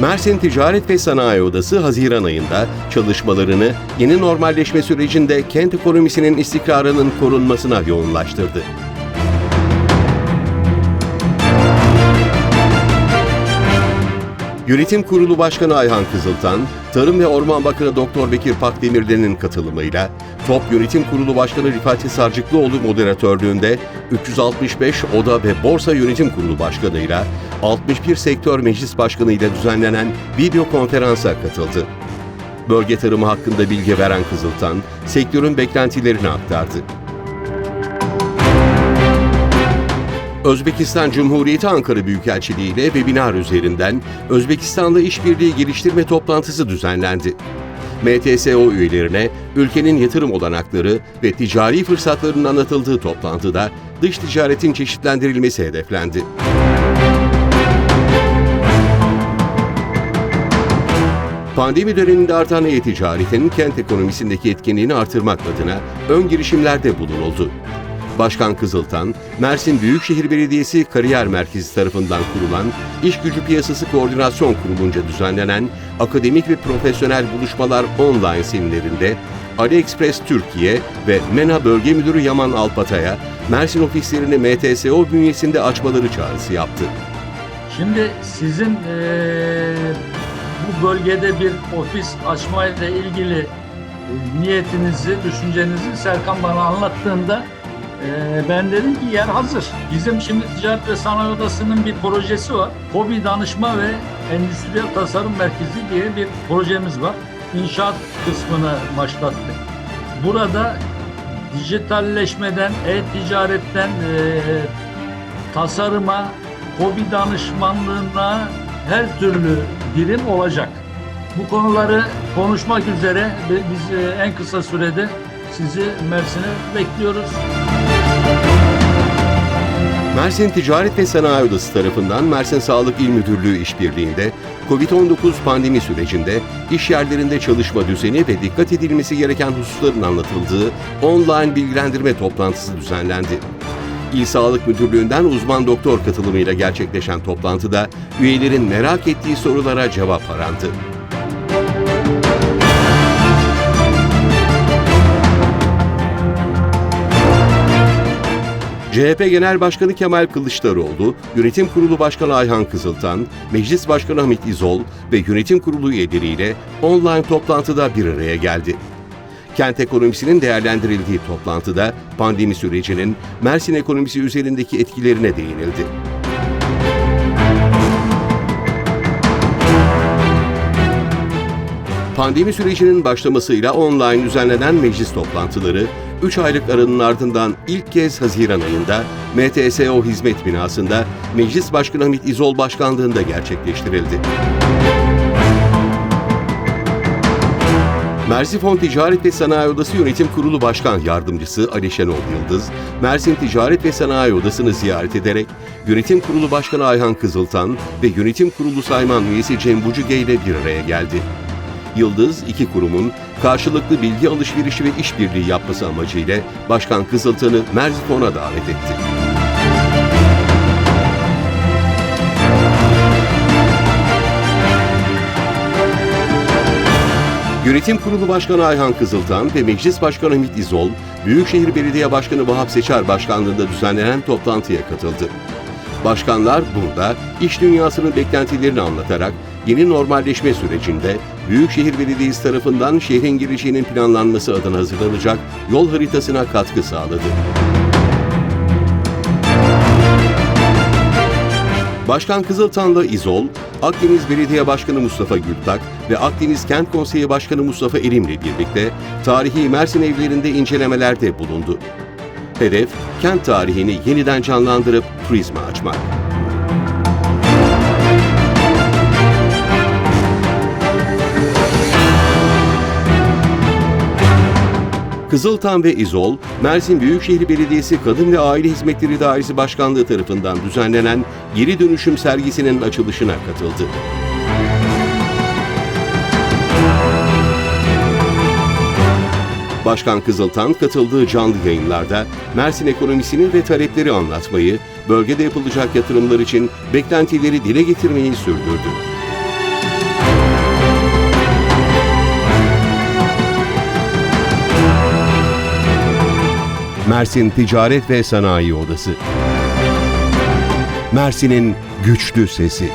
Mersin Ticaret ve Sanayi Odası Haziran ayında çalışmalarını yeni normalleşme sürecinde kent ekonomisinin istikrarının korunmasına yoğunlaştırdı. Yönetim Kurulu Başkanı Ayhan Kızıltan, Tarım ve Orman Bakanı Doktor Bekir Pakdemirli'nin katılımıyla Top Yönetim Kurulu Başkanı Rifat Sarcıklıoğlu moderatörlüğünde 365 Oda ve Borsa Yönetim Kurulu Başkanı'yla 61 Sektör Meclis Başkanı ile düzenlenen video konferansa katıldı. Bölge tarımı hakkında bilgi veren Kızıltan, sektörün beklentilerini aktardı. Özbekistan Cumhuriyeti Ankara Büyükelçiliği ile webinar üzerinden Özbekistan'la işbirliği geliştirme toplantısı düzenlendi. MTSO üyelerine ülkenin yatırım olanakları ve ticari fırsatlarının anlatıldığı toplantıda dış ticaretin çeşitlendirilmesi hedeflendi. Pandemi döneminde artan e-ticaretin kent ekonomisindeki etkinliğini artırmak adına ön girişimlerde bulunuldu. Başkan Kızıltan, Mersin Büyükşehir Belediyesi Kariyer Merkezi tarafından kurulan İş Gücü Piyasası Koordinasyon Kurulu'nca düzenlenen akademik ve profesyonel buluşmalar online seminerinde AliExpress Türkiye ve MENA Bölge Müdürü Yaman Alpatay'a Mersin ofislerini MTSO bünyesinde açmaları çağrısı yaptı. Şimdi sizin eee, bu bölgede bir ofis açmayla ilgili niyetinizi, düşüncenizi Serkan bana anlattığında eee, ben dedim ki yer hazır. Bizim şimdi Ticaret ve Sanayi Odası'nın bir projesi var. Hobi Danışma ve Endüstriyel Tasarım Merkezi diye bir projemiz var. İnşaat kısmını başlattık. Burada dijitalleşmeden, e-ticaretten eee tasarıma, hobi danışmanlığına her türlü birim olacak. Bu konuları konuşmak üzere biz e, en kısa sürede sizi Mersin'e bekliyoruz. Mersin Ticaret ve Sanayi Odası tarafından Mersin Sağlık İl Müdürlüğü işbirliğinde COVID-19 pandemi sürecinde iş yerlerinde çalışma düzeni ve dikkat edilmesi gereken hususların anlatıldığı online bilgilendirme toplantısı düzenlendi. İl Sağlık Müdürlüğü'nden uzman doktor katılımıyla gerçekleşen toplantıda üyelerin merak ettiği sorulara cevap arandı. CHP Genel Başkanı Kemal Kılıçdaroğlu, Yönetim Kurulu Başkanı Ayhan Kızıltan, Meclis Başkanı Hamit İzol ve Yönetim Kurulu üyeleriyle online toplantıda bir araya geldi. Kent ekonomisinin değerlendirildiği toplantıda pandemi sürecinin Mersin ekonomisi üzerindeki etkilerine değinildi. Pandemi sürecinin başlamasıyla online düzenlenen meclis toplantıları 3 aylık aranın ardından ilk kez Haziran ayında MTSO Hizmet Binası'nda Meclis Başkanı Hamit İzol Başkanlığında gerçekleştirildi. Mersifon Ticaret ve Sanayi Odası Yönetim Kurulu Başkan Yardımcısı Ali Şenol Yıldız, Mersin Ticaret ve Sanayi Odası'nı ziyaret ederek Yönetim Kurulu Başkanı Ayhan Kızıltan ve Yönetim Kurulu Sayman üyesi Cem Bucuge ile bir araya geldi. Yıldız, iki kurumun karşılıklı bilgi alışverişi ve işbirliği yapması amacıyla Başkan Kızıltan'ı Merzifon'a davet etti. Yönetim Kurulu Başkanı Ayhan Kızıltan ve Meclis Başkanı Hamit İzol, Büyükşehir Belediye Başkanı Vahap Seçer Başkanlığında düzenlenen toplantıya katıldı. Başkanlar burada iş dünyasının beklentilerini anlatarak yeni normalleşme sürecinde Büyükşehir Belediyesi tarafından şehrin girişinin planlanması adına hazırlanacak yol haritasına katkı sağladı. Başkan Kızıltan'la İzol, Akdeniz Belediye Başkanı Mustafa Gültak ve Akdeniz Kent Konseyi Başkanı Mustafa Erim'le birlikte tarihi Mersin evlerinde incelemelerde bulundu. Hedef, kent tarihini yeniden canlandırıp turizme açmak. Kızıltan ve İzol, Mersin Büyükşehir Belediyesi Kadın ve Aile Hizmetleri Dairesi Başkanlığı tarafından düzenlenen Geri Dönüşüm sergisinin açılışına katıldı. Başkan Kızıltan katıldığı canlı yayınlarda Mersin ekonomisini ve talepleri anlatmayı, bölgede yapılacak yatırımlar için beklentileri dile getirmeyi sürdürdü. Mersin Ticaret ve Sanayi Odası Mersin'in güçlü sesi.